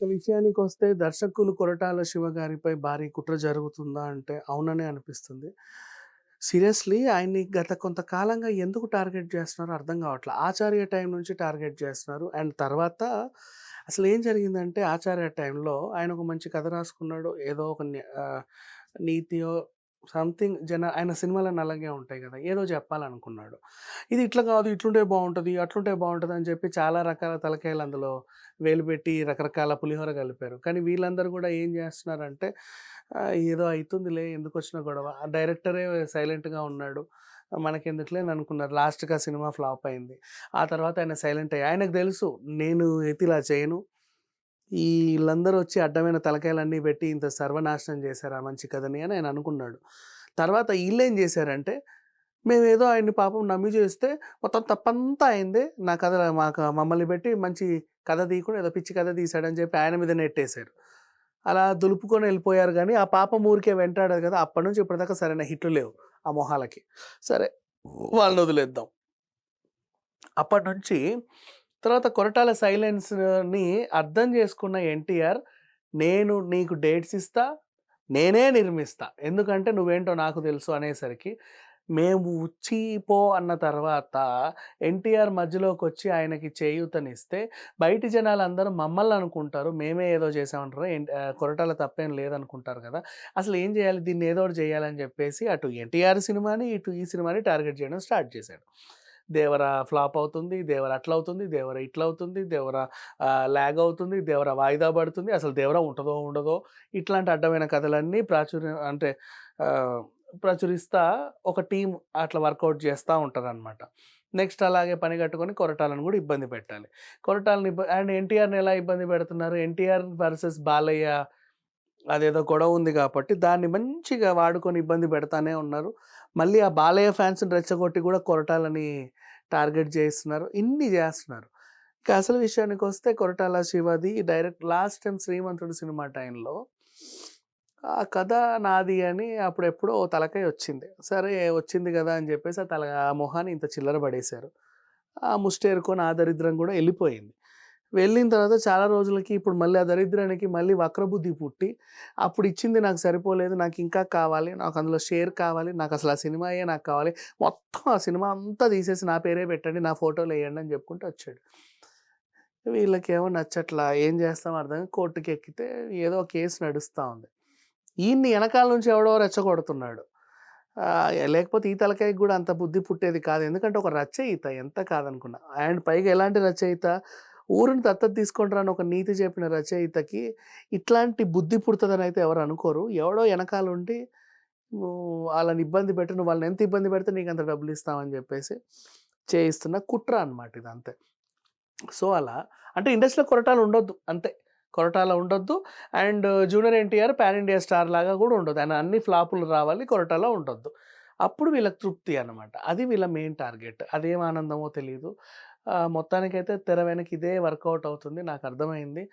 విషయానికి వస్తే దర్శకులు కొరటాల శివ గారిపై భారీ కుట్ర జరుగుతుందా అంటే అవుననే అనిపిస్తుంది. సీరియస్‌లీ ఆయన్ని గత కొంతకాలంగా ఎందుకు టార్గెట్ చేస్తున్నారో అర్థం కావట్ల. 'ఆచార్య' టైం నుంచి టార్గెట్ చేస్తున్నారు. అండ్ తర్వాత అసలు ఏం జరిగిందంటే 'ఆచార్య' టైంలో ఆయన ఒక మంచి కథ రాసుకున్నాడు. ఏదో ఒక నీతియో సంథింగ్ జన ఆయన సినిమాలన్నీ అలాగే ఉంటాయి కదా! ఏదో చెప్పాలనుకున్నాడు. ఇది ఇట్లా కాదు, ఇట్లుంటే బాగుంటుంది అట్లుంటే బాగుంటుంది అని చెప్పి చాలా రకాల తలకాయలు అందులో వేలు పెట్టి రకరకాల పులిహోర కలిపారు. కానీ వీళ్ళందరూ కూడా ఏం చేస్తున్నారంటే ఏదో అవుతుందిలే ఎందుకు వచ్చిన గొడవ. ఆ డైరెక్టరే సైలెంట్‌గా ఉన్నాడు. మనకెందుకులే అని అనుకున్నారు. లాస్ట్గా సినిమా ఫ్లాప్ అయింది. ఆ తర్వాత ఆయన సైలెంట్ అయ్యి ఆయనకు తెలుసు నేను అయితే ఇలా చేయను. వీళ్ళందరూ వచ్చి అడ్డమైన తలకాయలన్నీ పెట్టి ఇంత సర్వనాశనం చేశారు ఆ మంచి కథని అని ఆయన అనుకున్నాడు. తర్వాత వీళ్ళేం చేశారంటే మేమేదో ఆయన్ని పాపం నమ్మి చేస్తే మొత్తం తప్పంతా అయిందే. నా కథ మాకు మమ్మల్ని పెట్టి మంచి కథ తీయకుండా ఏదో పిచ్చి కథ తీశాడని చెప్పి ఆయన మీద నెట్టేశారు. అలా దులుపుకొని వెళ్ళిపోయారు కానీ ఆ పాప ఊరికే వెంటాడదు కదా! అప్పటి నుంచి ఇప్పటిదాకా సరైన హిట్లు లేవు ఆ మొహాలకి. సరే వాళ్ళని వదిలేద్దాం. అప్పటినుంచి తర్వాత కొరటాల సైలెన్స్‌ని అర్థం చేసుకున్న ఎన్టీఆర్ నేను నీకు డేట్స్ ఇస్తా. నేనే నిర్మిస్తా. ఎందుకంటే నువ్వేంటో నాకు తెలుసు అనేసరికి మేము ఉచ్చిపో అన్న తర్వాత ఎన్టీఆర్ మధ్యలోకి వచ్చి ఆయనకి చేయూతనిస్తే బయటి జనాలందరూ మమ్మల్ని అనుకుంటారు. మేమే ఏదో చేసామంటారు. కొరటాల తప్పేం లేదనుకుంటారు కదా! అసలు ఏం చేయాలి? దీన్ని ఏదో చేయాలని చెప్పేసి అటు ఎన్టీఆర్ సినిమాని, ఇటు ఈ సినిమాని టార్గెట్ చేయడం స్టార్ట్ చేశాడు. 'దేవర' ఫ్లాప్ అవుతుంది. 'దేవర' అట్లవుతుంది. 'దేవర' ఇట్లవుతుంది. 'దేవర' ఆహ్, లాగ్ అవుతుంది. 'దేవర' వాయిదా పడుతుంది. అసలు 'దేవర' ఉంటుందో ఉండదో ఇట్లాంటి అడ్డమైన కథలన్నీ ప్రాచుర్యం అంటే ప్రచురిస్తా ఒక టీం అట్లా వర్కౌట్ చేస్తూ ఉంటారనమాట. నెక్స్ట్ అలాగే పని కట్టుకొని కొరటాలను కూడా ఇబ్బంది పెట్టాలి. కొరటాలని అండ్ ఎన్టీఆర్‌ని ఎలా ఇబ్బంది పెడుతున్నారు? ఎన్టీఆర్ వర్సెస్ బాలయ్య అదేదో గొడవ ఉంది కాబట్టి దాన్ని మంచిగా వాడుకొని ఇబ్బంది పెడతానే ఉన్నారు. మళ్ళీ ఆ బాలయ్య ఫ్యాన్స్‌ని రెచ్చగొట్టి కూడా కొరటాలని టార్గెట్ చేస్తున్నారు. ఇన్ని చేస్తున్నారు. ఇక అసలు విషయానికొస్తే Koratala శివది direct last time 'Srimanthudu' cinema టైంలో ఆ కథ నాది అని అప్పుడెప్పుడో ఎప్పుడో తలకాయ వచ్చింది. సరే వచ్చింది కదా! అని చెప్పేసి ఆ తల ఆ మొహాన్ని ఇంత చిల్లర పడేశారు. ఆ ముష్టేరుకొని ఆ దరిద్రం కూడా వెళ్ళిపోయింది వెళ్ళిన తర్వాత చాలా రోజులకి ఇప్పుడు మళ్ళీ ఆ దరిద్రానికి మళ్ళీ వక్రబుద్ధి పుట్టి అప్పుడు ఇచ్చింది నాకు సరిపోలేదు. నాకు ఇంకా కావాలి. నాకు అందులో షేర్ కావాలి. నాకు అసలు ఆ సినిమాయే నాకు కావాలి. మొత్తం ఆ సినిమా అంతా తీసేసి నా పేరే పెట్టండి. నా ఫోటోలు వేయండి అని చెప్పుకుంటూ వచ్చాడు. వీళ్ళకేమో నచ్చట్లా. ఏం చేస్తామో అర్థం కోర్టుకి ఎక్కితే ఏదో కేసు నడుస్తూ ఉంది. ఈయన్ని వెనకాల నుంచి ఎవడో రెచ్చగొడుతున్నాడు. లేకపోతే ఈ తలకాయకి కూడా అంత బుద్ధి పుట్టేది కాదు. ఎందుకంటే ఒక రచయిత ఎంత కాదనుకున్నా. అండ్ పైగా ఎలాంటి రచయిత ఊరిని దత్తత తీసుకుంటారు అని ఒక నీతి చెప్పిన రచయితకి ఇట్లాంటి బుద్ధి పుడుతుందని అయితే ఎవరు అనుకోరు. ఎవడో వెనకాల ఉండి వాళ్ళని ఇబ్బంది పెట్టు. నువ్వు వాళ్ళని ఎంత ఇబ్బంది పెడితే నీకు అంత డబ్బులు ఇస్తామని చెప్పేసి చేయిస్తున్న కుట్ర అనమాట ఇది అంతే సో, అలా అంటే ఇండస్ట్రీలో కొరటాలు ఉండొద్దు అంతే. కొరటాల ఉండొద్దు. And junior NTR pan India star లాగా కూడా ఉండొద్దు. ఆయన అన్ని ఫ్లాపులు రావాలి. కొరటాలో ఉండొద్దు. అప్పుడు వీళ్ళకి తృప్తి అనమాట. అది వీళ్ళ మెయిన్ టార్గెట్. అదేం ఆనందమో తెలియదు మొత్తానికైతే తెర వెనక ఇదే వర్కౌట్ అవుతుంది. నాకు అర్థమైంది.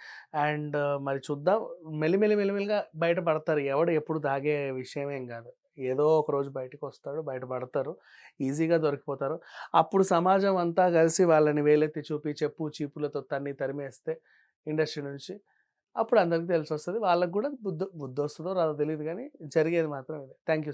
అండ్ మరి చూద్దాం. మెల్లిమెల్లి మెల్లిమెల్లిగా బయటపడతారు ఎవడు ఎప్పుడు దాగే విషయం ఏం కాదు. ఏదో ఒక రోజు బయటకు వస్తాడు బయటపడతారు ఈజీగా దొరికిపోతారు. అప్పుడు సమాజం అంతా కలిసి వాళ్ళని వేలెత్తి చూపి చెప్పు చీపులతో తన్ని తరిమేస్తే ఇండస్ట్రీ నుంచి అప్పుడు అందరికీ తెలిసి వస్తుంది వాళ్ళకు కూడా బుద్ధి బుద్ధొస్తదో రాదో తెలియదు కానీ జరిగేది మాత్రం ఇదే. Thank you.